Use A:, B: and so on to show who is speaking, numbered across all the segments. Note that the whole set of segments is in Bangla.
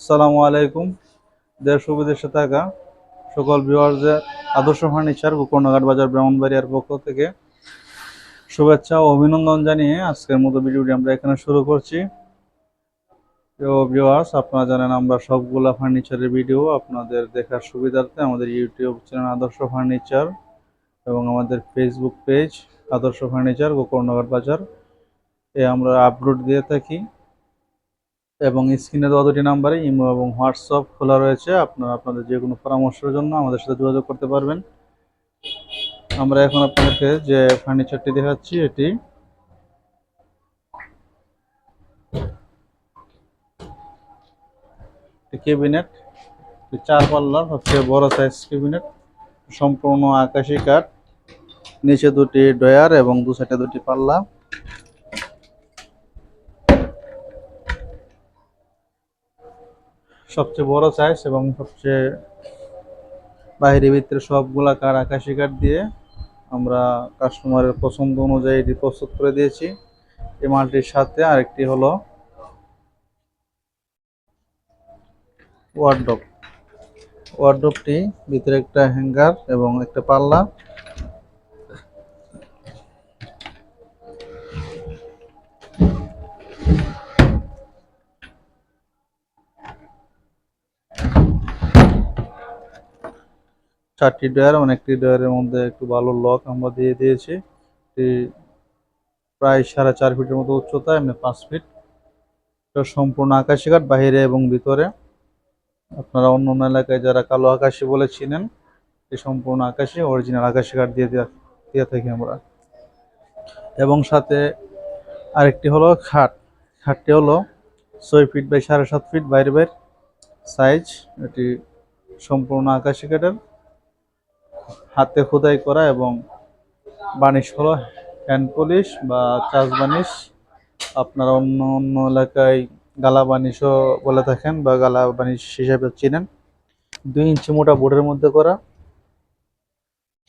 A: সালামু আলাইকুম। দেশ বিদেশে থাকা সকল ভিউয়ার্সদের আদর্শ ফার্নিচার গোকর্ণঘাট বাজার ব্রাহ্মণবাড়িয়ার পক্ষ থেকে শুভেচ্ছা ও অভিনন্দন জানিয়ে আজকের মতো ভিডিওটি আমরা এখানে শুরু করছি। তো ভিউয়ার্স আপনারা জানেন আমরা সবগুলা ফার্নিচারের ভিডিও আপনাদের দেখার সুবিধার্থে আমাদের ইউটিউব চ্যানেল আদর্শ ফার্নিচার এবং আমাদের Facebook page Adarsha furniture Gokarnaghat বাজার এ আমরা আপলোড দিয়ে থাকি। এবং স্ক্রিনে দেওয়া দুটি নাম্বারে ইমো এবং হোয়াটসঅ্যাপ খোলা রয়েছে। আপনারা আপনাদের যে কোনো পরামর্শের জন্য আমাদের সাথে যোগাযোগ করতে পারবেন। আমরা এখন আপনাদেরকে যে ফার্নিচারটি দেখাচ্ছি, এটি কেবিনেট চার পাল্লার সবচেয়ে বড় সাইজ কেবিনেট সম্পূর্ণ আকাশি কাঠ, নিচে দুটি ডয়ার এবং দু সাইডে দুটি পাল্লা। সবচেয়ে বড় সাইজ এবং সবচেয়ে বাইরে ভিতরে সবগুলা কার আকাশি কাঠ দিয়ে আমরা কাস্টমারের পছন্দ অনুযায়ী এটি প্রস্তুত করে দিয়েছি। এই মালটির সাথে আরেকটি হলো ওয়ার্ডরোব ওয়ার্ডরোবটি ভিতরে একটা হ্যাঙ্গার এবং একটা পাল্লা। চারটি ডয়ার মানে একটি ডয়ারের মধ্যে একটু ভালো লক আমরা দিয়ে দিয়েছি। প্রায় সাড়ে চার ফিটের মতো উচ্চতা, এমনি পাঁচ ফিট সম্পূর্ণ আকাশি কাঠ বাহিরে এবং ভিতরে। আপনারা অন্য অন্য এলাকায় যারা কালো আকাশি বলে চিনেন এই সম্পূর্ণ আকাশি অরিজিনাল আকাশি কাঠ দিয়ে দিয়ে থাকি আমরা। এবং সাথে আরেকটি হলো খাট। খাটটি হলো ছয় ফিট বাই সাড়ে সাত ফিট বাইরে বাইর সাইজ এটি সম্পূর্ণ আকাশি কাঠের হাতে খোদাই করা এবং বানিশ হলো হ্যান্ড পলিশ বা চাষ বানিশ। আপনারা অন্য অন্য এলাকায় গালা বানিশও বলে থাকেন বা গালা বানিশ হিসাবে চিনেন। দুই ইঞ্চি মোটা বোর্ডের মধ্যে করা,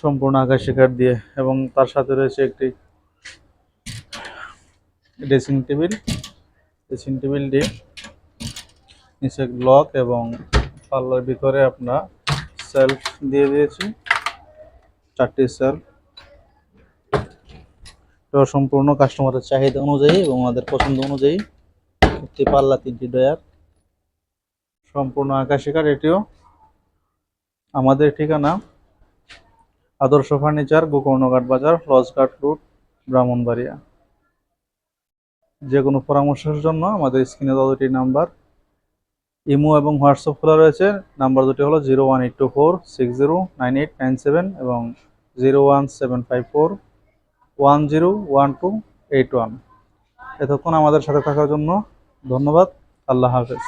A: সম্পূর্ণ আকাশি কাঠ দিয়ে এবং তার সাথে রয়েছে একটি ড্রেসিং টেবিল। ড্রেসিং টেবিলটি নিচে ব্লক এবং পাল্লার ভিতরে আপনার সেলফ দিয়ে দিয়েছি। চারটি সেল। তো সম্পূর্ণ কাস্টমারের চাহিদা অনুযায়ী এবং আমাদের পছন্দ অনুযায়ী একটি পাল্লা, তিনটি ডয়ার সম্পূর্ণ আকাশিকার এটিও আমাদের ঠিকানা। আদর্শ ফার্নিচার, গোকর্ণঘাট বাজার, লজঘাট রুট ব্রাহ্মণবাড়িয়া। যে কোনো পরামর্শের জন্য আমাদের স্ক্রিনে দুটি নাম্বার ইমো এবং হোয়াটসঅ্যাপ খোলা রয়েছে। নাম্বার দুটি হলো zero one eight two four, six zero, nine eight, nine seven এবং zero one seven five four, one zero one two eight one. এতক্ষণ আমাদের সাথে থাকার জন্য ধন্যবাদ। আল্লাহ হাফেজ।